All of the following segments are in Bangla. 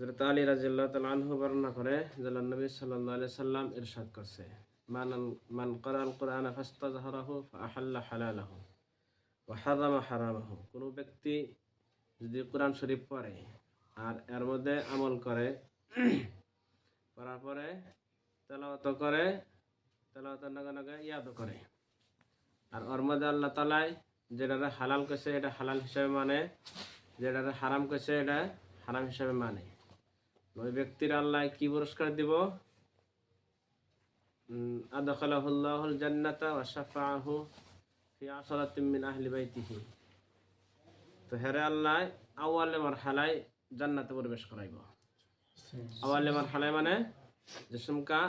হজরত আলী রাজিল্লাহ তাল আনহু বর্ণনা করে আল্লাহ নবী সাল্লাহ আলি সাল্লাম ইরশাদ করছে মান মান করাল কোরআন ফাস্তাজহারাহু আহাল্লা হালালাহু ও হারামা হারামাহু। কোনো ব্যক্তি যদি কোরআন শরীফ পড়ে আর এর মধ্যে আমল করে করার পরে তেলাওয়াত করে তেলাওয়াত নাগে নাগে ইয়াদও করে। আর ওর মধ্যে আল্লাহ তালাই যেটা হালাল করছে এটা হালাল হিসাবে মানে যেটা হারাম করছে এটা হারাম হিসাবে মানে। ওই ব্যক্তির আল্লাহ কি পুরস্কার দিব? আদখালাহুল্লাহুল জান্নাতা ওয়া শাফাআহু ফি আশরাতিন মিন আহলি বাইতিহি। তো হেরে আল্লাহ আওয়ালে মারহালায় জান্নাতে প্রবেশ করাইব। আওয়ালে মারহালায় মানে যে সুমকা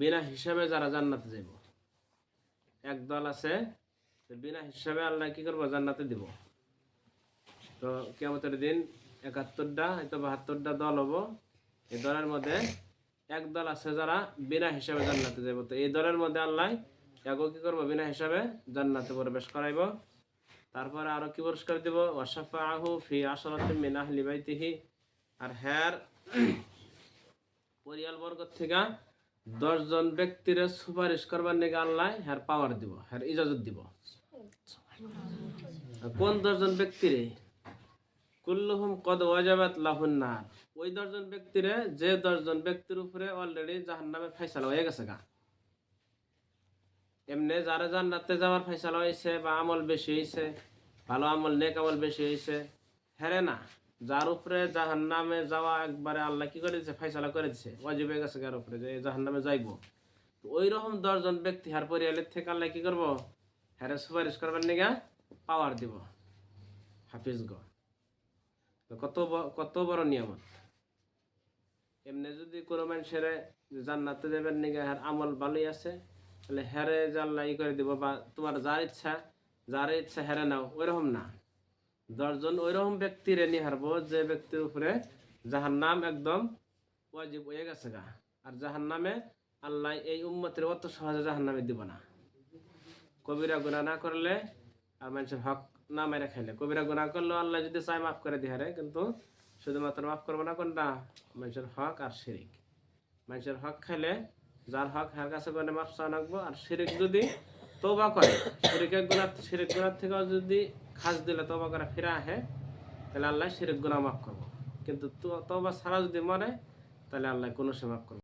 বিনা হিসাবে যারা জান্নাতে যাইব। এক দল আছে বিনা হিসাবে আল্লাহ কি করব? জান্নাতে দিব। তো কেমতের দিন একাত্তরটা, হয়তো বাহাত্তরটা দল হব। এই দলের মধ্যে এক দল আছে যারা বিনা হিসাবে জান্নাতে যাব তো এই দলের মধ্যে আল্লাহ এগো কি করব? বিনা হিসাবে জান্নাতে প্রবেশ করাইব। তারপরে আরও কি পুরস্কার দিব? ওয়াসাফা আহু ফি আসরাতিন মিন আহলি বাইতিহি। আর হ্যার পরিয়াল বর্গ থেকে দশজন ব্যক্তির সুপারিশ করবার নিকে আল্লাহ হ্যার পাওয়ার দিব হ্যার ইজাজত দিব। কোন দশজন ব্যক্তিরে? কুল্লুহুম কদ ওয়াজাবাত লাহুন নার। ওই দশজন ব্যক্তিরে, যে দশজন ব্যক্তির উপরে অলরেডি জাহান্নামে ফয়সালা হয়ে গেছে গা। এমনি যারা জান্নাতে যাওয়ার ফয়সালা হয়েছে বা আমল বেশি হয়েছে ভালো আমল, নেক আমল বেশি হয়েছে হেরে না। যার উপরে জাহান্নামে যাওয়া একবারে আল্লাহ কি করে দিচ্ছে ফয়সালা করে দিচ্ছে ওয়াজিব হয়ে গেছে কার উপরে যে জাহান্নামে যাইব। তো ওই রকম দশজন ব্যক্তি হার পরিয়ালের থেকে আল্লাহ কি করব? হ্যারে সুপারিশ করবার নিগা পাওয়ার দিব। হাফিজগ তো কত কত বড় নিয়ামত? এমনি যদি কোনো মানুষের জান্নাতে দেবেন নিগা হ্যার আমল ভালোই আছে, তাহলে হেরে জাল্লা ই করে দিব, বা তোমার যার ইচ্ছা যার ইচ্ছা হেরে নাও, ওইরকম না। দশজন ওইরকম ব্যক্তিরে নিয়ে হারবো, যে ব্যক্তির উপরে যাহার নাম একদম ওয়াজিব হয়ে গেছে গা। আর যাহার নামে আল্লাহ এই উম্মতের অত সহজে জাহার নামে দিব না। কবিরা গুণা না করলে আর মানুষের হক না মেরে খাইলে। কবিরা গুণা করলেও আল্লাহ যদি চায় মাফ করে দিহারে কিন্তু শুধুমাত্র মাফ করব না কোনটা? মানুষের হক আর শিরিক। মানুষের হক খাইলে যার হক, হার কাছে করে মাফ চাওয়া রাখব আর শিরিক যদি তৌবা করে, শিরিকের গুণা শিরিক গুণার থেকেও যদি খাস দিলে তৌবা করে ফিরে আহে তাহলে আল্লাহ শিরিক গুণা মাফ করব। কিন্তু তৌবা ছাড়া যদি মরে, তাহলে আল্লাহ কোনো সে মাফ করব।